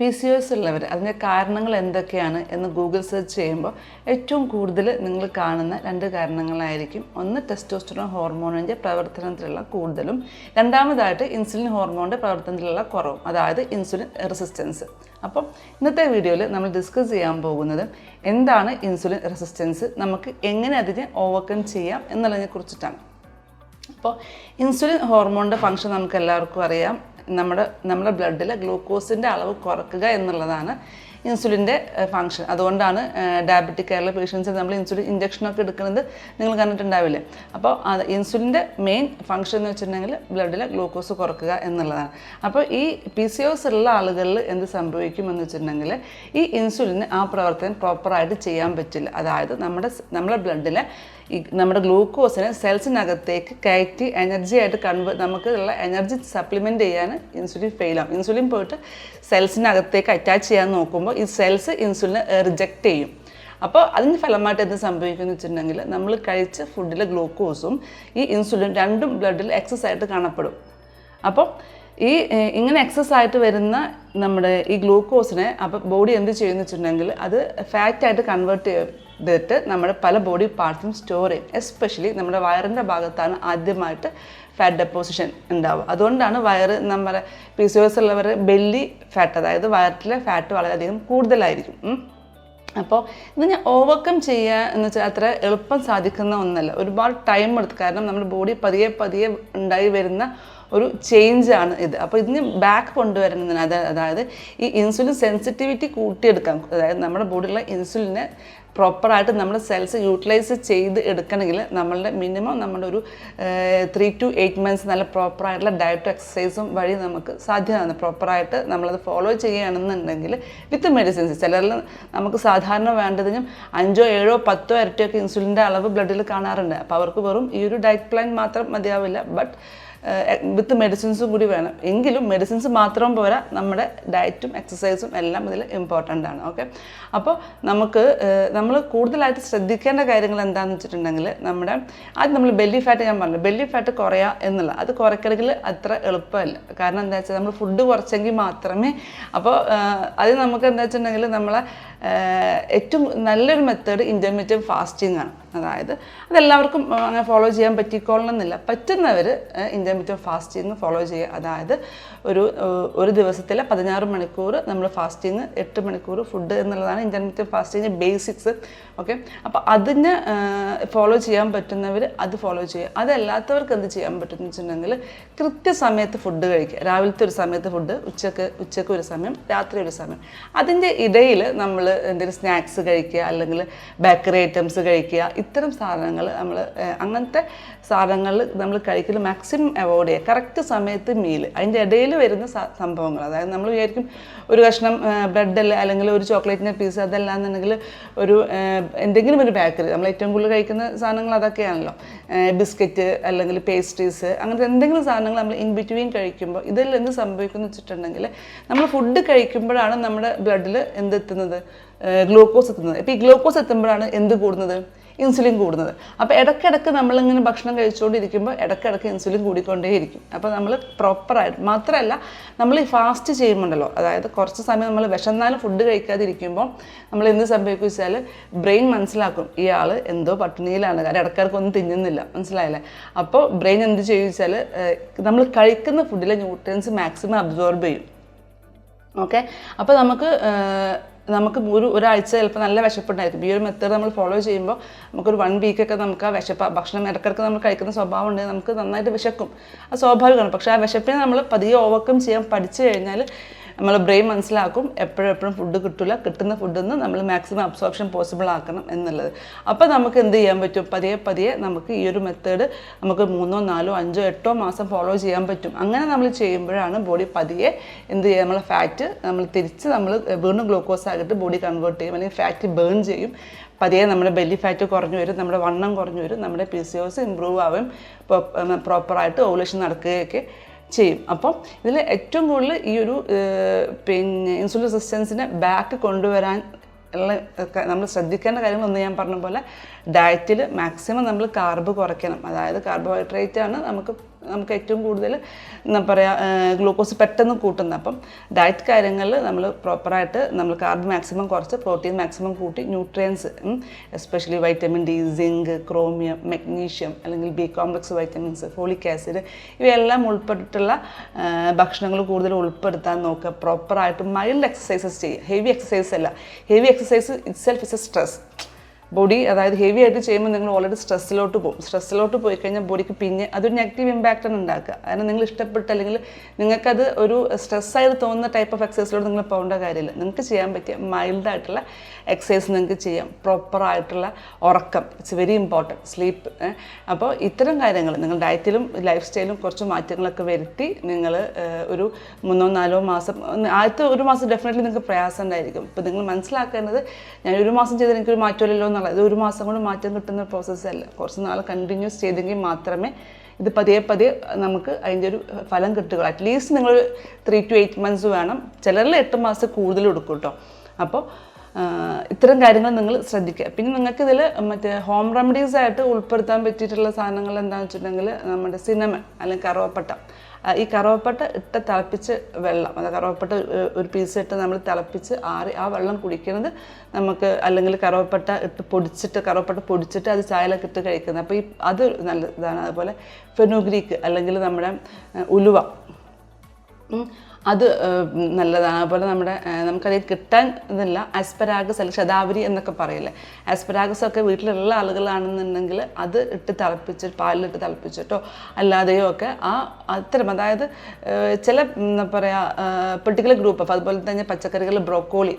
P C S ഉള്ളവർ അതിന്റെ കാരണങ്ങൾ എന്തൊക്കെയാണ് എന്ന് ഗൂഗിൾ സെർച്ച് ചെയ്യുമ്പോൾ ഏറ്റവും കൂടുതൽ നിങ്ങൾ കാണുന്ന രണ്ട് കാരണങ്ങളായിരിക്കും. ഒന്ന് ടെസ്റ്റോസ്റ്ററോൺ ഹോർമോണിന്റെ പ്രവർത്തനത്തിലുള്ള കൂടുതലും രണ്ടാമതായിട്ട് ഇൻസുലിൻ ഹോർമോണിന്റെ പ്രവർത്തനത്തിലുള്ള കുറവും അതായത് ഇൻസുലിൻ റെസിസ്റ്റൻസ് അപ്പം ഇന്നത്തെ വീഡിയോയിൽ നമ്മൾ ഡിസ്കസ് ചെയ്യാൻ പോകുന്നത് എന്താണ് ഇൻസുലിൻ റെസിസ്റ്റൻസ് നമുക്ക് എങ്ങനെ അതിനെ ഓവർകം ചെയ്യാം എന്നുള്ളതിനെ കുറിച്ചിട്ടാണ്. അപ്പോൾ ഇൻസുലിൻ ഹോർമോണിന്റെ ഫങ്ഷൻ നമുക്ക് എല്ലാവർക്കും അറിയാം. നമ്മുടെ നമ്മുടെ ബ്ലഡിൽ ഗ്ലൂക്കോസിന്റെ അളവ് കുറക്കുക എന്നുള്ളതാണ് ഇൻസുലിന്റെ ഫങ്ഷൻ അതുകൊണ്ടാണ് ഡയബറ്റിക് കെയറിലെ പേഷ്യൻസിന് നമ്മൾ ഇൻസുലിൻ ഇഞ്ചക്ഷനൊക്കെ എടുക്കുന്നത് നിങ്ങൾ കണ്ടിട്ടുണ്ടാവില്ലേ? അപ്പോൾ അത് ഇൻസുലിന്റെ മെയിൻ ഫങ്ഷൻ എന്ന് വെച്ചിട്ടുണ്ടെങ്കിൽ ബ്ലഡിലെ ഗ്ലൂക്കോസ് കുറക്കുക എന്നുള്ളതാണ്. അപ്പോൾ ഈ പി സി ഒസ് ഉള്ള ആളുകളിൽ എന്ത് സംഭവിക്കും എന്ന് വെച്ചിട്ടുണ്ടെങ്കിൽ ഈ ഇൻസുലിന് ആ പ്രവർത്തനം പ്രോപ്പറായിട്ട് ചെയ്യാൻ പറ്റില്ല. അതായത് നമ്മുടെ നമ്മുടെ ബ്ലഡിലെ ഈ നമ്മുടെ ഗ്ലൂക്കോസിനെ സെൽസിനകത്തേക്ക് കയറ്റി എനർജി ആയിട്ട് കൺവേ നമുക്ക് ഉള്ള എനർജി സപ്ലിമെന്റ് ചെയ്യാൻ ഇൻസുലിൻ ഫെയിൽ ആവും. ഇൻസുലിൻ പോയിട്ട് സെൽസിനകത്തേക്ക് അറ്റാച്ച് ചെയ്യാൻ നോക്കുമ്പോൾ ഈ സെൽസ് ഇൻസുലിനെ റിജക്റ്റ് ചെയ്യും. അപ്പോൾ അതിന് ഫലമായിട്ട് എന്ത് സംഭവിക്കുമെന്ന് വെച്ചിട്ടുണ്ടെങ്കിൽ നമ്മൾ കഴിച്ച ഫുഡിലെ ഗ്ലൂക്കോസും ഈ ഇൻസുലിൻ രണ്ടും ബ്ലഡിൽ എക്സസ് ആയിട്ട് കാണപ്പെടും. അപ്പോൾ ഈ ഇങ്ങനെ എക്സസ് ആയിട്ട് വരുന്ന നമ്മുടെ ഈ ഗ്ലൂക്കോസിനെ അപ്പോൾ ബോഡി എന്ത് ചെയ്യുമെന്ന് വെച്ചിട്ടുണ്ടെങ്കിൽ അത് ഫാറ്റായിട്ട് കൺവേർട്ട് ചെയ്തിട്ട് നമ്മുടെ പല ബോഡി പാർട്സും സ്റ്റോർ ചെയ്യും. എസ്പെഷ്യലി നമ്മുടെ വയറിന്റെ ഭാഗത്താണ് ആദ്യമായിട്ട് ഫാറ്റ് ഡെപ്പോസിഷൻ ഉണ്ടാവുക. അതുകൊണ്ടാണ് വയറ് നമ്മുടെ പി സി എസ് ഉള്ളവർ ബെല്ലി ഫാറ്റ് അതായത് വയറ്റിലെ ഫാറ്റ് വളരെയധികം കൂടുതലായിരിക്കും. അപ്പോൾ ഇത് ഞാൻ ഓവർകം ചെയ്യുക എന്ന് വെച്ചാൽ അത്ര എളുപ്പം സാധിക്കുന്ന ഒന്നല്ല. ഒരുപാട് ടൈം എടുത്ത് കാരണം നമ്മുടെ ബോഡി പതിയെ പതിയെ ഉണ്ടായി വരുന്ന ഒരു ചേഞ്ചാണ് ഇത്. അപ്പോൾ ഇതിന് ബാക്ക് കൊണ്ടുവരുന്നതിന് അത് അതായത് ഈ ഇൻസുലിൻ സെൻസിറ്റിവിറ്റി കൂട്ടിയെടുക്കാം. അതായത് നമ്മുടെ ബോഡിയിലുള്ള ഇൻസുലിനെ പ്രോപ്പറായിട്ട് നമ്മൾ സെൽസ് യൂട്ടിലൈസ് ചെയ്ത് എടുക്കണമെങ്കിൽ നമ്മളുടെ മിനിമം നമ്മുടെ ഒരു ത്രീ ടു എയ്റ്റ് മന്ത്സ് നല്ല പ്രോപ്പറായിട്ടുള്ള ഡയറ്റ് എക്സസൈസും വഴി നമുക്ക് സാധ്യമാണ്. പ്രോപ്പറായിട്ട് നമ്മളത് ഫോളോ ചെയ്യുകയാണെന്നുണ്ടെങ്കിൽ വിത്ത് മെഡിസിൻസ് ചിലരിൽ നമുക്ക് സാധാരണ വേണ്ടതിനും അഞ്ചോ ഏഴോ പത്തോ ഇരട്ടിയൊക്കെ ഇൻസുലിന്റെ അളവ് ബ്ലഡിൽ കാണാറുണ്ട്. അപ്പോൾ അവർക്ക് വെറും ഈ ഒരു ഡയറ്റ് പ്ലാൻ മാത്രം മതിയാവില്ല. ബട്ട് വിത്ത് മെഡിസിൻസും കൂടി വേണം. എങ്കിലും മെഡിസിൻസ് മാത്രം പോരാ നമ്മുടെ ഡയറ്റും എക്സസൈസും എല്ലാം ഇതിൽ ഇമ്പോർട്ടന്റ് ആണ്. ഓക്കെ അപ്പോൾ നമുക്ക് നമ്മൾ കൂടുതലായിട്ട് ശ്രദ്ധിക്കേണ്ട കാര്യങ്ങൾ എന്താണെന്ന് വെച്ചിട്ടുണ്ടെങ്കിൽ നമ്മുടെ ആദ്യം നമ്മൾ ബെല്ലി ഫാറ്റ് ഞാൻ പറഞ്ഞു ബെല്ലി ഫാറ്റ് കുറയുക എന്നുള്ള അത് കുറയ്ക്കണമെങ്കിൽ അത്ര എളുപ്പമല്ല. കാരണം എന്താ വെച്ചാൽ നമ്മൾ ഫുഡ് കുറച്ചെങ്കിൽ മാത്രമേ അപ്പോൾ അത് നമുക്ക് എന്താ വെച്ചിട്ടുണ്ടെങ്കിൽ നമ്മളെ ഏറ്റവും നല്ലൊരു മെത്തേഡ് ഇന്റർമീഡിയറ്റ് ഫാസ്റ്റിംഗ് ആണ്. അതായത് അതെല്ലാവർക്കും അങ്ങനെ ഫോളോ ചെയ്യാൻ പറ്റിക്കോളണമെന്നില്ല പറ്റുന്നവർ ഇന്റർമീഡിയറ്റ് ഫാസ്റ്റിംഗ് ഫോളോ ചെയ്യുക. അതായത് ഒരു ഒരു ദിവസത്തിലെ പതിനാറ് മണിക്കൂർ നമ്മൾ ഫാസ്റ്റിംഗ് എട്ട് മണിക്കൂർ ഫുഡ് എന്നുള്ളതാണ് ഇന്റർമീഡിയറ്റ് ഫാസ്റ്റിംഗ് ബേസിക്സ് ഓക്കെ അപ്പോൾ അതിന് ഫോളോ ചെയ്യാൻ പറ്റുന്നവർ അത് ഫോളോ ചെയ്യുക. അതല്ലാത്തവർക്ക് എന്ത് ചെയ്യാൻ പറ്റുമെന്ന് വെച്ചിട്ടുണ്ടെങ്കിൽ കൃത്യസമയത്ത് ഫുഡ് കഴിക്കുക. രാവിലത്തെ ഒരു സമയത്ത് ഫുഡ് ഉച്ചയ്ക്ക് ഉച്ചയ്ക്ക് ഒരു സമയം രാത്രി ഒരു സമയം. അതിന്റെ ഇടയിൽ നമ്മൾ എന്തെങ്കിലും സ്നാക്സ് കഴിക്കുക അല്ലെങ്കിൽ ബേക്കറി ഐറ്റംസ് കഴിക്കുക ഇത്തരം സാധനങ്ങൾ നമ്മൾ അങ്ങനത്തെ സാധനങ്ങൾ നമ്മൾ കഴിക്കൽ മാക്സിമം അവോയ്ഡ് ചെയ്യുക. കറക്റ്റ് സമയത്ത് മീൽ അതിന്റെ ഇടയിൽ വരുന്ന സംഭവങ്ങൾ. അതായത് നമ്മൾ വിചാരിക്കും ഒരു കഷ്ണം ബ്രെഡ് അല്ല അല്ലെങ്കിൽ ഒരു ചോക്ലേറ്റിന്റെ പീസ് അതല്ല എന്നുണ്ടെങ്കിൽ ഒരു എന്തെങ്കിലും ഒരു ബേക്കറി നമ്മൾ ഏറ്റവും കൂടുതൽ കഴിക്കുന്ന സാധനങ്ങൾ അതൊക്കെയാണല്ലോ. ബിസ്ക്കറ്റ് അല്ലെങ്കിൽ പേസ്ട്രീസ് അങ്ങനത്തെ എന്തെങ്കിലും സാധനങ്ങൾ നമ്മൾ ഇൻ ബിറ്റ്വീൻ കഴിക്കുമ്പോൾ ഇതിൽ എന്ത് സംഭവിക്കുന്നു വെച്ചിട്ടുണ്ടെങ്കിൽ നമ്മൾ ഫുഡ് കഴിക്കുമ്പോഴാണ് നമ്മുടെ ബ്ലഡിൽ എന്തെത്തുന്നത്? ഗ്ലൂക്കോസ് എത്തുന്നത്. ഇപ്പോൾ ഈ ഗ്ലൂക്കോസ് എത്തുമ്പോഴാണ് എന്ത് കൂടുന്നത്? ഇൻസുലിൻ കൂടുന്നത്. അപ്പോൾ ഇടയ്ക്കിടയ്ക്ക് നമ്മളിങ്ങനെ ഭക്ഷണം കഴിച്ചുകൊണ്ടിരിക്കുമ്പോൾ ഇടയ്ക്കിടയ്ക്ക് ഇൻസുലിൻ കൂടിക്കൊണ്ടേയിരിക്കും. അപ്പോൾ നമ്മൾ പ്രോപ്പറായിട്ട് മാത്രമല്ല നമ്മൾ ഈ ഫാസ്റ്റ് ചെയ്യുമ്പോണ്ടല്ലോ അതായത് കുറച്ച് സമയം നമ്മൾ വിശന്നാലും ഫുഡ് കഴിക്കാതിരിക്കുമ്പോൾ നമ്മൾ എന്ത് സംഭവിക്കും വെച്ചാൽ ബ്രെയിൻ മനസ്സിലാക്കും ഇയാൾ എന്തോ പട്ടിണിയിലാണ്. കാരണം ഇടയ്ക്കിടയ്ക്ക് ഒന്നും തിന്നുന്നില്ല. മനസ്സിലായില്ലേ? അപ്പോൾ ബ്രെയിൻ എന്ത് ചെയ്യും വെച്ചാൽ നമ്മൾ കഴിക്കുന്ന ഫുഡിലെ ന്യൂട്രിയൻസ് മാക്സിമം അബ്സോർബ് ചെയ്യും. ഓക്കെ അപ്പോൾ നമുക്ക് നമുക്ക് ഒരു ഒരാഴ്ച ചിലപ്പോൾ നല്ല വിശപ്പുണ്ടായിരിക്കും. ഈ ഒരു മെത്തേഡ് നമ്മൾ ഫോളോ ചെയ്യുമ്പോൾ നമുക്കൊരു വൺ വീക്കൊക്കെ നമുക്ക് ആ വിശപ്പ് ഭക്ഷണം ഇടയ്ക്കിടയ്ക്ക് നമ്മൾ കഴിക്കുന്ന സ്വഭാവം ഉണ്ടെങ്കിൽ നമുക്ക് നന്നായിട്ട് വിശക്കും. അത് സ്വാഭാവികമാണ്. പക്ഷേ ആ വിശപ്പിനെ നമ്മൾ പതിയെ ഓവർകം ചെയ്യാൻ പഠിച്ചു കഴിഞ്ഞാൽ നമ്മൾ ബ്രെയിൻ മനസ്സിലാക്കും എപ്പോഴെപ്പോഴും എപ്പോഴും ഫുഡ് കിട്ടില്ല കിട്ടുന്ന ഫുഡിൽ നിന്ന് നമ്മൾ മാക്സിമം അബ്സോർപ്ഷൻ പോസിബിൾ ആക്കണം എന്നുള്ളത്. അപ്പോൾ നമുക്ക് എന്ത് ചെയ്യാൻ പറ്റും? പതിയെ പതിയെ നമുക്ക് ഈ ഒരു മെത്തേഡ് നമുക്ക് മൂന്നോ നാലോ അഞ്ചോ എട്ടോ മാസം ഫോളോ ചെയ്യാൻ പറ്റും. അങ്ങനെ നമ്മൾ ചെയ്യുമ്പോഴാണ് ബോഡി പതിയെ എന്ത് ചെയ്യുക നമ്മളെ ഫാറ്റ് നമ്മൾ തിരിച്ച് നമ്മൾ വീണ്ടും ഗ്ലൂക്കോസ് ആയിട്ട് ബോഡി കൺവേർട്ട് ചെയ്യും. അല്ലെങ്കിൽ ഫാറ്റ് ബേൺ ചെയ്യും. പതിയെ നമ്മുടെ ബെല്ലി ഫാറ്റ് കുറഞ്ഞു വരും നമ്മുടെ വണ്ണം കുറഞ്ഞു വരും നമ്മുടെ പി സി ഒസ് ഇമ്പ്രൂവ് ആവും പ്രോപ്പറായിട്ട് ഓവുലേഷൻ നടക്കുകയൊക്കെ ചെയ്യും. അപ്പം ഇതിൽ ഏറ്റവും കൂടുതൽ ഈ ഒരു പിന്നെ ഇൻസുലിൻ റെസിസ്റ്റൻസിനെ ബാക്ക് കൊണ്ടുവരാൻ ഉള്ള നമ്മൾ ശ്രദ്ധിക്കേണ്ട കാര്യങ്ങളൊന്ന് ഞാൻ പറഞ്ഞ പോലെ ഡയറ്റിൽ മാക്സിമം നമ്മൾ കാർബ് കുറയ്ക്കണം. അതായത് കാർബോഹൈഡ്രേറ്റ് ആണ് നമുക്ക് നമുക്ക് ഏറ്റവും കൂടുതൽ എന്താ പറയുക ഗ്ലൂക്കോസ് പെട്ടെന്ന് കൂട്ടുന്നത്. അപ്പം ഡയറ്റ് കാര്യങ്ങളിൽ നമ്മൾ പ്രോപ്പറായിട്ട് നമ്മൾ കാർബ് മാക്സിമം കുറച്ച് പ്രോട്ടീൻ മാക്സിമം കൂട്ടി nutrients especially vitamin D zinc chromium magnesium അല്ലെങ്കിൽ B complex vitamins folic acid ഇവയെല്ലാം ഉൾപ്പെട്ടിട്ടുള്ള ഭക്ഷണങ്ങൾ കൂടുതൽ ഉൾപ്പെടുത്താൻ നോക്കുക. പ്രോപ്പറായിട്ട് മൈൽഡ് എക്സസൈസസ് ചെയ്യുക ഹെവി എക്സസൈസ് അല്ല. Heavy exercise itself is a stress body അതായത് ഹെവി ആയിട്ട് ചെയ്യുമ്പോൾ നിങ്ങൾ ഓൾറെഡി സ്ട്രെസ്സിലോട്ട് പോകും. സ്ട്രെസ്സിലോട്ട് പോയി കഴിഞ്ഞാൽ ബോഡിക്ക് പിന്നെ അതൊരു നെഗറ്റീവ് ഇമ്പാക്റ്റാണ് ഉണ്ടാക്കുക. കാരണം നിങ്ങൾ ഇഷ്ടപ്പെട്ട അല്ലെങ്കിൽ നിങ്ങൾക്കത് ഒരു സ്ട്രെസ്സായിട്ട് തോന്നുന്ന ടൈപ്പ് ഓഫ് എക്സസൈസിലോട്ട് നിങ്ങൾ പോകേണ്ട കാര്യമില്ല. നിങ്ങൾക്ക് ചെയ്യാൻ പറ്റിയ മൈൽഡായിട്ടുള്ള എക്സസൈസ് നിങ്ങൾക്ക് ചെയ്യാം. പ്രോപ്പറായിട്ടുള്ള ഉറക്കം ഇറ്റ്സ് വെരി ഇമ്പോർട്ടന്റ് സ്ലീപ്പ് അപ്പോൾ ഇത്തരം കാര്യങ്ങൾ നിങ്ങൾ ഡയറ്റിലും ലൈഫ് സ്റ്റൈലും കുറച്ച് മാറ്റങ്ങളൊക്കെ വരുത്തി നിങ്ങൾ ഒരു മൂന്നോ നാലോ മാസം ആദ്യത്തെ ഒരു മാസം ഡെഫിനറ്റ്ലി നിങ്ങൾക്ക് പ്രയാസം ഉണ്ടായിരിക്കും. ഇപ്പോൾ നിങ്ങൾ മനസ്സിലാക്കേണ്ടത് ഞാൻ ഒരു മാസം ചെയ്ത് എനിക്കൊരു മാറ്റമില്ലല്ലോ എന്നുള്ളത്. ഇത് ഒരു മാസം കൊണ്ട് മാറ്റം കിട്ടുന്ന പ്രോസസ്സ് അല്ല. കുറച്ച് നാൾ കണ്ടിന്യൂസ് ചെയ്തെങ്കിൽ മാത്രമേ ഇത് പതിയെ പതിയെ നമുക്ക് അതിന്റെ ഒരു ഫലം കിട്ടുക അറ്റ്ലീസ്റ്റ് നിങ്ങൾ ത്രീ ടു എയ്റ്റ് മന്ത്സ് വേണം. ചിലരിൽ എട്ട് മാസം കൂടുതൽ എടുക്കും കേട്ടോ അപ്പോൾ ഇത്തരം കാര്യങ്ങൾ നിങ്ങൾ ശ്രദ്ധിക്കുക. പിന്നെ നിങ്ങൾക്ക് ഇതിൽ മറ്റേ ഹോം റെമഡീസ് ആയിട്ട് ഉൾപ്പെടുത്താൻ പറ്റിയിട്ടുള്ള സാധനങ്ങൾ എന്താണെന്ന് വെച്ചിട്ടുണ്ടെങ്കിൽ നമ്മുടെ സിനിമ അല്ലെങ്കിൽ കറുവപ്പട്ട. ഈ കറുവപ്പട്ട ഇട്ട് തിളപ്പിച്ച് വെള്ളം അത് കറുവപ്പട്ട ഒരു പീസ് ഇട്ട് നമ്മൾ തിളപ്പിച്ച് ആറി ആ വെള്ളം കുടിക്കുന്നത് നമുക്ക് അല്ലെങ്കിൽ കറുവപ്പട്ട ഇട്ട് പൊടിച്ചിട്ട് കറുവപ്പട്ട പൊടിച്ചിട്ട് അത് ചായയിലൊക്കെ ഇട്ട് കഴിക്കുന്നത്. അപ്പോൾ ഈ അത് നല്ല ഇതാണ്. അതുപോലെ ഫെനുഗ്രീക്ക് അല്ലെങ്കിൽ നമ്മുടെ ഉലുവ. അത് നല്ലതാണ്. അതുപോലെ നമ്മുടെ നമുക്കറിയാം കിട്ടാൻ ഇതില്ല ആസ്പരാഗസ് അല്ലെങ്കിൽ ശതാവരി എന്നൊക്കെ പറയില്ലേ? ആസ്പരാഗസ് ഒക്കെ വീട്ടിലുള്ള ആളുകളാണെന്നുണ്ടെങ്കിൽ അത് ഇട്ട് തിളപ്പിച്ച് പാലിലിട്ട് തിളപ്പിച്ചിട്ടോ അല്ലാതെയോ ഒക്കെ ആ അത്തരം അതായത് ചില എന്താ പറയുക പെർട്ടിക്കുലർ ഗ്രൂപ്പ് ഓഫ് അതുപോലെ തന്നെ പച്ചക്കറികൾ ബ്രോക്കോളി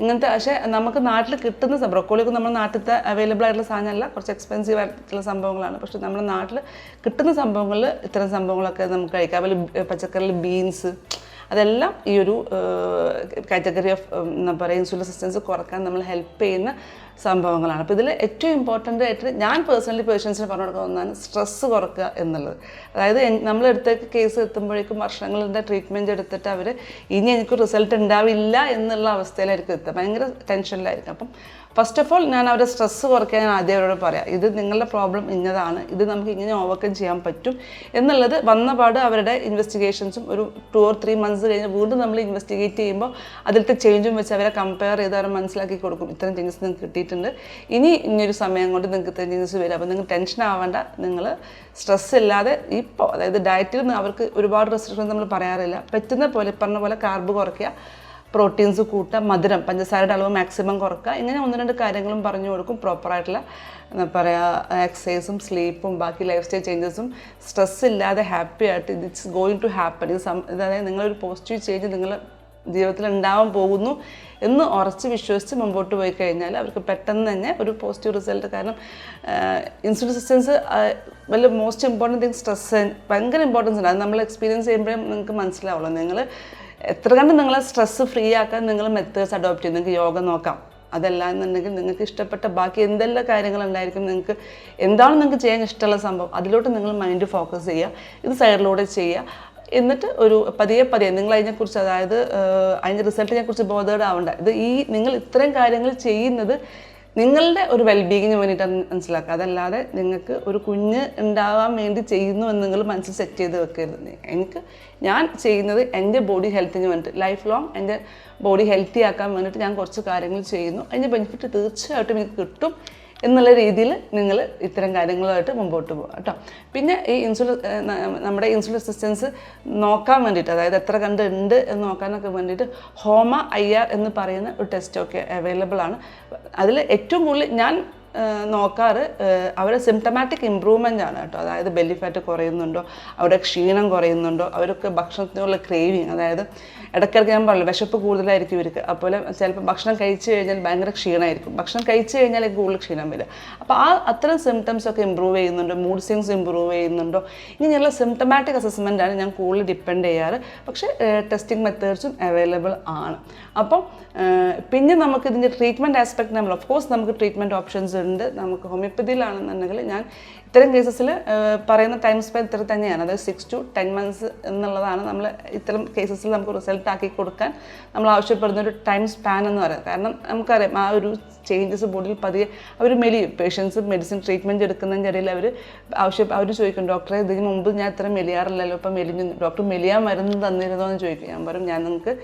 ഇങ്ങനത്തെ പക്ഷേ നമുക്ക് നാട്ടിൽ കിട്ടുന്ന ബ്രോക്കോളി ബ്രോക്കോളിയൊക്കെ നമ്മുടെ നാട്ടിലത്തെ അവൈലബിൾ ആയിട്ടുള്ള സാധനമല്ല കുറച്ച് എക്സ്പെൻസീവ് ആയിട്ടുള്ള സംഭവങ്ങളാണ്. പക്ഷേ നമ്മുടെ നാട്ടിൽ കിട്ടുന്ന സംഭവങ്ങളിൽ ഇത്തരം സംഭവങ്ങളൊക്കെ നമുക്ക് കഴിക്കാം. അതുപോലെ പച്ചക്കറിയിൽ ബീൻസ് അതെല്ലാം ഈ ഒരു കാറ്റഗറി ഓഫ് എന്താ പറയുക ഇൻസുലിൻ റെസിസ്റ്റൻസ് കുറയ്ക്കാൻ നമ്മൾ ഹെൽപ്പ് ചെയ്യുന്ന സംഭവങ്ങളാണ്. അപ്പോൾ ഇതിൽ ഏറ്റവും ഇമ്പോർട്ടന്റ് ആയിട്ട് ഞാൻ പേഴ്സണലി പേഷ്യൻസിന് പറഞ്ഞു കൊടുക്കുന്ന ഒന്നാണ് സ്ട്രെസ്സ് കുറക്കുക എന്നുള്ളത്. അതായത് നമ്മൾ നമ്മളെടുത്തേക്ക് കേസ് എത്തുമ്പോഴേക്കും വർഷങ്ങളുടെ ട്രീറ്റ്മെന്റ് എടുത്തിട്ട് അവർ ഇനി എനിക്ക് റിസൾട്ട് ഉണ്ടാവില്ല എന്നുള്ള അവസ്ഥയിലായിരിക്കും എത്തുക. ഭയങ്കര ടെൻഷനിലായിരിക്കും അപ്പം ഫസ്റ്റ് ഓഫ് ഓൾ ഞാൻ അവരുടെ സ്ട്രെസ്സ് കുറയ്ക്കാൻ ഞാൻ ആദ്യം അവരോട് പറയാം. ഇത് നിങ്ങളുടെ പ്രോബ്ലം ഇന്നതാണ്. ഇത് നമുക്ക് ഇങ്ങനെ ഓവർകം ചെയ്യാൻ പറ്റും എന്നുള്ളത് വന്നപാട് അവരുടെ ഇൻവെസ്റ്റിഗേഷൻസും ഒരു ടു ഓർ ത്രീ മന്ത്സ് കഴിഞ്ഞ് വീണ്ടും നമ്മൾ ഇൻവെസ്റ്റിഗേറ്റ് ചെയ്യുമ്പോൾ അതിലത്തെ ചേഞ്ചും വെച്ച് അവരെ കമ്പയർ ചെയ്ത് അവരെ മനസ്സിലാക്കി കൊടുക്കും. ഇത്തരം ചേഞ്ചസ് നിങ്ങൾക്ക് കിട്ടിയിട്ടുണ്ട്. ഇനി ഇനിയൊരു സമയം കൊണ്ട് നിങ്ങൾക്ക് ഇത്തരം ചേഞ്ചസ് വരും. അപ്പോൾ നിങ്ങൾ ടെൻഷൻ ആവേണ്ട. നിങ്ങൾ സ്ട്രെസ് ഇല്ലാതെ ഇപ്പോൾ അതായത് ഡയറ്റിൽ നിന്ന് അവർക്ക് ഒരുപാട് റെസ്ട്രിക്ഷൻസ് നമ്മൾ പറയാറില്ല. പറ്റുന്ന പോലെ പറഞ്ഞ പോലെ കാർബ് കുറയ്ക്കുക. പ്രോട്ടീൻസ് കൂട്ടുക മധുരം പഞ്ചസാരയുടെ അളവ് മാക്സിമം കുറക്കുക ഇങ്ങനെ ഒന്ന് രണ്ട് കാര്യങ്ങളും പറഞ്ഞു കൊടുക്കും. പ്രോപ്പറായിട്ടുള്ള എന്താ പറയുക എക്സസൈസും സ്ലീപ്പും ബാക്കി ലൈഫ് സ്റ്റൈൽ ചേഞ്ചസും സ്ട്രെസ് ഇല്ലാതെ ഹാപ്പി ആയിട്ട് ഇറ്റ്സ് ഗോയിങ് ടു ഹാപ്പൻ ഇത് സം അതായത് നിങ്ങളൊരു പോസിറ്റീവ് ചേഞ്ച് നിങ്ങൾ ജീവിതത്തിൽ ഉണ്ടാവാൻ പോകുന്നു എന്ന് ഉറച്ച് വിശ്വസിച്ച് മുമ്പോട്ട് പോയി കഴിഞ്ഞാൽ അവർക്ക് പെട്ടെന്ന് തന്നെ ഒരു പോസിറ്റീവ് റിസൾട്ട് കാരണം ഇൻസുലിൻ റെസിസ്റ്റൻസ് വലിയ മോസ്റ്റ് ഇമ്പോർട്ടന്റ് തിങ് സ്ട്രെസ് ഭയങ്കര ഇമ്പോർട്ടൻസ് ഉണ്ട്. അത് നമ്മൾ എക്സ്പീരിയൻസ് ചെയ്യുമ്പോഴേ നിങ്ങൾക്ക് മനസ്സിലാവുള്ളൂ. നിങ്ങൾ എത്ര കണ്ട് നിങ്ങളെ സ്ട്രെസ് ഫ്രീ ആക്കാൻ നിങ്ങൾ മെത്തേഡ്സ് അഡോപ്റ്റ് ചെയ്യും നിങ്ങൾക്ക് യോഗ നോക്കാം. അതല്ല എന്നുണ്ടെങ്കിൽ നിങ്ങൾക്ക് ഇഷ്ടപ്പെട്ട ബാക്കി എന്തെല്ലാം കാര്യങ്ങളുണ്ടായിരിക്കും നിങ്ങൾക്ക് എന്താണ് നിങ്ങൾക്ക് ചെയ്യാൻ ഇഷ്ടമുള്ള സംഭവം അതിലോട്ട് നിങ്ങൾ മൈൻഡ് ഫോക്കസ് ചെയ്യുക ഇത് സൈഡിലൂടെ ചെയ്യുക. എന്നിട്ട് ഒരു പതിയെ പതിയെ നിങ്ങൾ അതിനെക്കുറിച്ച് അതായത് അതിന്റെ റിസൾട്ടിനെ കുറിച്ച് ബോധേഡ് ആവണ്ട. ഇത് ഈ നിങ്ങൾ ഇത്രയും കാര്യങ്ങൾ ചെയ്യുന്നത് നിങ്ങളുടെ ഒരു വെൽബീങ്ങിന് വേണ്ടിയിട്ടാണ് മനസ്സിലാക്കുക. അതല്ലാതെ നിങ്ങൾക്ക് ഒരു കുഞ്ഞ് ഉണ്ടാവാൻ വേണ്ടി ചെയ്യുന്നു എന്ന് നിങ്ങൾ മനസ്സിൽ സെറ്റ് ചെയ്ത് വെക്കരുത്. എനിക്ക് ഞാൻ ചെയ്യുന്നത് എന്റെ ബോഡി ഹെൽത്തിന് വേണ്ടിയിട്ട് ലൈഫ് ലോങ് എന്റെ ബോഡി ഹെൽത്തി ആക്കാൻ വേണ്ടിയിട്ട് ഞാൻ കുറച്ച് കാര്യങ്ങൾ ചെയ്യുന്നു. അതിന്റെ ബെനിഫിറ്റ് തീർച്ചയായിട്ടും എനിക്ക് കിട്ടും. എന്നുള്ള രീതിയിൽ നിങ്ങൾ ഇത്തരം കാര്യങ്ങളുമായിട്ട് മുമ്പോട്ട് പോകുക കേട്ടോ. പിന്നെ ഈ ഇൻസുലിൻ നമ്മുടെ ഇൻസുലിൻ റെസിസ്റ്റൻസ് നോക്കാൻ വേണ്ടിയിട്ട് അതായത് എത്ര കണ്ട് ഉണ്ട് എന്ന് നോക്കാനൊക്കെ വേണ്ടിയിട്ട് ഹോമ ഐ ആർ എന്ന് പറയുന്ന ഒരു ടെസ്റ്റൊക്കെ അവൈലബിൾ ആണ്. അതിൽ ഏറ്റവും കൂടുതൽ ഞാൻ നോക്കാറ് അവരെ അവരുടെ സിംറ്റമാറ്റിക് ഇമ്പ്രൂവ്മെന്റ് ആണ് കേട്ടോ. അതായത് ബെല്ലി ഫാറ്റ് കുറയുന്നുണ്ടോ അവരുടെ ക്ഷീണം കുറയുന്നുണ്ടോ അവരൊക്കെ ഭക്ഷണത്തിനുള്ള ക്രേവിങ് അതായത് ഇടയ്ക്കിടയ്ക്ക് ഞാൻ പറഞ്ഞു വിശപ്പ് കൂടുതലായിരിക്കും ഇവർക്ക്. അതുപോലെ ചിലപ്പോൾ ഭക്ഷണം കഴിച്ചു കഴിഞ്ഞാൽ ഭയങ്കര ക്ഷീണമായിരിക്കും. ഭക്ഷണം കഴിച്ചു കഴിഞ്ഞാൽ കൂടുതൽ ക്ഷീണം വരിക. അപ്പോൾ ആ അത്തരം സിംറ്റംസ് ഒക്കെ ഇമ്പ്രൂവ് ചെയ്യുന്നുണ്ടോ? മൂഡ് സ്വിങ്സ് ഇമ്പ്രൂവ് ചെയ്യുന്നുണ്ടോ? ഇങ്ങനെയുള്ള സിംറ്റമാറ്റിക് അസസ്മെന്റ് ആണ് ഞാൻ കൂടുതൽ ഡിപ്പെൻഡ് ചെയ്യാറ്. പക്ഷേ ടെസ്റ്റിംഗ് മെത്തേഡ്സും അവൈലബിൾ ആണ്. അപ്പം പിന്നെ നമുക്ക് ഇതിന്റെ ട്രീറ്റ്മെന്റ് ആസ്പെക്ട് നമ്മൾ ഓഫ് കോഴ്സ് നമുക്ക് ട്രീറ്റ്മെന്റ് ഓപ്ഷൻസ് ഉണ്ട്. നമുക്ക് ഹോമിയോപ്പതിയിലാണെന്നുണ്ടെങ്കിൽ ഞാൻ ഇത്തരം കേസസിൽ പറയുന്ന ടൈം സ്പെൻ ഇത്ര തന്നെയാണ്. അതായത് സിക്സ് ടു ടെൻ മന്ത്സ് എന്നുള്ളതാണ് നമ്മൾ ഇത്തരം കേസസിൽ നമുക്ക് റിസൾട്ട് ആക്കി കൊടുക്കാൻ നമ്മൾ ആവശ്യപ്പെടുന്ന ഒരു ടൈം സ്പാൻ എന്ന് പറയുന്നത്. കാരണം നമുക്കറിയാം ആ ഒരു ചേഞ്ചസ് ബോഡിയിൽ പതിയെ അവർ മെലിയും. പേഷ്യൻസ് മെഡിസിൻ ട്രീറ്റ്മെന്റ് എടുക്കുന്നതിന്റെ ഇടയിൽ അവർ ആവശ്യം അവർ ചോദിക്കും ഡോക്ടറെ ഇതിന് മുമ്പ് ഞാൻ ഇത്ര മെലിയാറില്ലല്ലോ ഇപ്പം മെലിഞ്ഞു. ഡോക്ടർ മെലിയാൻ മരുന്ന് തന്നിരുന്നോ എന്ന് ചോദിക്കും. ഞാൻ പറയും ഞാൻ നിങ്ങൾക്ക്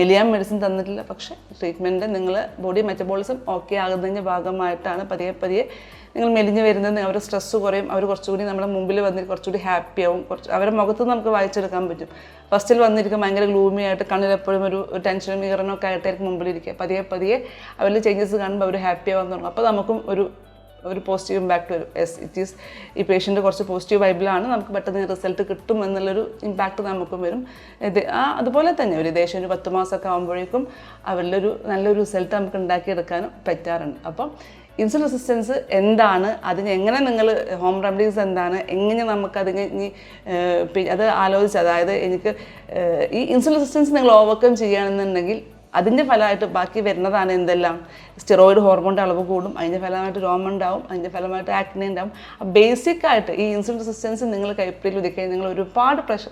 മെലിയാൻ മെഡിസിൻ തന്നിട്ടില്ല. പക്ഷേ ട്രീറ്റ്മെന്റ് നിങ്ങൾ ബോഡി മെറ്റബോളിസം ഓക്കെ ആകുന്നതിന്റെ ഭാഗമായിട്ടാണ് പതിയെ പതിയെ നിങ്ങൾ മെലിഞ്ഞു വരുന്നത് അവരുടെ സ്ട്രെസ്സ് കുറയും. അവർ കുറച്ചുകൂടി നമ്മുടെ മുമ്പിൽ വന്ന് കുറച്ചുകൂടി ഹാപ്പിയാവും കുറച്ച് അവരുടെ മുഖത്ത് നമുക്ക് വായിച്ചെടുക്കാൻ പറ്റും. ഫസ്റ്റിൽ വന്നിരിക്കും ഭയങ്കര ഗ്ലൂമി ആയിട്ട് കണ്ണിൽ എപ്പോഴും ഒരു ടെൻഷനും വികരണമൊക്കെ ആയിട്ടായിരിക്കും മുമ്പിലിരിക്കുക. പതിയെ പതിയെ അവരിൽ ചേഞ്ചസ് കാണുമ്പോൾ അവർ ഹാപ്പി ആവാൻ തുടങ്ങും. അപ്പോൾ നമുക്കും ഒരു ഒരു പോസിറ്റീവ് ഇമ്പാക്റ്റ് വരും. എസ് ഇറ്റ് ഈസ് ഈ പേഷ്യന്റ് കുറച്ച് പോസിറ്റീവ് വൈബിലാണ് നമുക്ക് പെട്ടെന്ന് റിസൾട്ട് കിട്ടും എന്നുള്ളൊരു ഇമ്പാക്റ്റ് നമുക്കും വരും. ഇത് ആ അതുപോലെ തന്നെ ഒരു ദേശം ഒരു പത്ത് മാസമൊക്കെ ആകുമ്പോഴേക്കും അവരിലൊരു നല്ലൊരു റിസൾട്ട് നമുക്ക് ഉണ്ടാക്കിയെടുക്കാനും പറ്റാറുണ്ട്. അപ്പം ഇൻസുലിൻ റെസിസ്റ്റൻസ് എന്താണ്? അതിന് എങ്ങനെ നിങ്ങൾ ഹോം റെമഡീസ് എന്താണ്? എങ്ങനെ നമുക്കതിന് ഇനി അത് ആലോചിച്ച് അതായത് എനിക്ക് ഈ ഇൻസുലിൻ റെസിസ്റ്റൻസ് നിങ്ങൾ ഓവർകം ചെയ്യുകയാണെന്നുണ്ടെങ്കിൽ അതിന്റെ ഫലമായിട്ട് ബാക്കി വരുന്നതാണ് എന്തെല്ലാം? സ്റ്റിറോയിഡ് ഹോർമോണിന്റെ അളവ് കൂടും അതിന്റെ ഫലമായിട്ട് രോമം ഉണ്ടാവും അതിന്റെ ഫലമായിട്ട് ആക്നെ ഉണ്ടാവും. ബേസിക് ആയിട്ട് ഈ ഇൻസുലിൻ റെസിസ്റ്റൻസ് നിങ്ങൾ കൈപ്പിടിയിൽ ഒതുക്കി നിങ്ങൾ ഒരുപാട് പ്രശ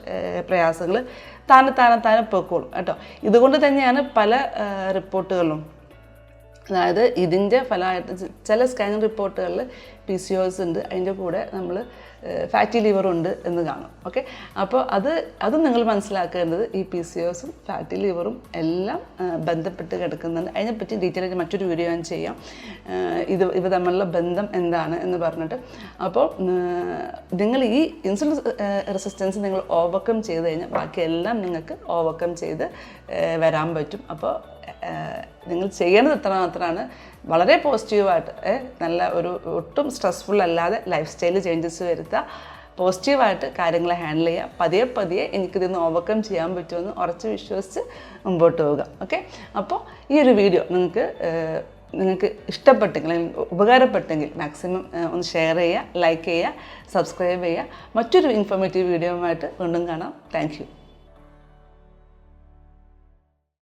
പ്രയാസങ്ങൾ താനെ താനെ താനെ പൊക്കോളും കേട്ടോ. ഇതുകൊണ്ട് തന്നെയാണ് പല റിപ്പോർട്ടുകളും. അതായത് ഇതിന്റെ ഫലമായിട്ട് ചില സ്കാനിങ് റിപ്പോർട്ടുകളിൽ പി സി ഒസ് ഉണ്ട്. അതിന്റെ കൂടെ നമ്മൾ ഫാറ്റി ലിവറുണ്ട് എന്ന് കാണും. ഓക്കെ അപ്പോൾ അത് അത് നിങ്ങൾ മനസ്സിലാക്കേണ്ടത് ഈ പി സി ഒസും ഫാറ്റി ലിവറും എല്ലാം ബന്ധപ്പെട്ട് കിടക്കുന്നുണ്ട്. അതിനെപ്പറ്റി ഡീറ്റെയിൽ ആയിട്ട് മറ്റൊരു വീഡിയോ ഞാൻ ചെയ്യാം. ഇത് ഇവ തമ്മിലുള്ള ബന്ധം എന്താണ് എന്ന് പറഞ്ഞിട്ട്. അപ്പോൾ നിങ്ങൾ ഈ ഇൻസുലിൻ റെസിസ്റ്റൻസ് നിങ്ങൾ ഓവർകം ചെയ്ത് കഴിഞ്ഞാൽ ബാക്കിയെല്ലാം നിങ്ങൾക്ക് ഓവർകം ചെയ്ത് വരാൻ പറ്റും. അപ്പോൾ നിങ്ങൾ ചെയ്യേണ്ടത് ഇത്ര മാത്രമാണ് വളരെ പോസിറ്റീവായിട്ട് നല്ല ഒരു ഒട്ടും സ്ട്രെസ്ഫുൾ അല്ലാതെ ലൈഫ് സ്റ്റൈൽ ചേഞ്ചസ് വരുത്തുക പോസിറ്റീവായിട്ട് കാര്യങ്ങളെ ഹാൻഡിൽ ചെയ്യുക പതിയെ പതിയെ എനിക്കിതൊന്ന് ഓവർകം ചെയ്യാൻ പറ്റുമെന്ന് ഉറച്ച് വിശ്വസിച്ച് മുമ്പോട്ട് പോവുക. ഓക്കെ? അപ്പോൾ ഈ ഒരു വീഡിയോ നിങ്ങൾക്ക് നിങ്ങൾക്ക് ഇഷ്ടപ്പെട്ടെങ്കിൽ ഉപകാരപ്പെട്ടെങ്കിൽ മാക്സിമം ഒന്ന് ഷെയർ ചെയ്യുക ലൈക്ക് ചെയ്യുക സബ്സ്ക്രൈബ് ചെയ്യുക. മറ്റൊരു ഇൻഫോർമേറ്റീവ് വീഡിയോയുമായിട്ട് വീണ്ടും കാണാം. താങ്ക്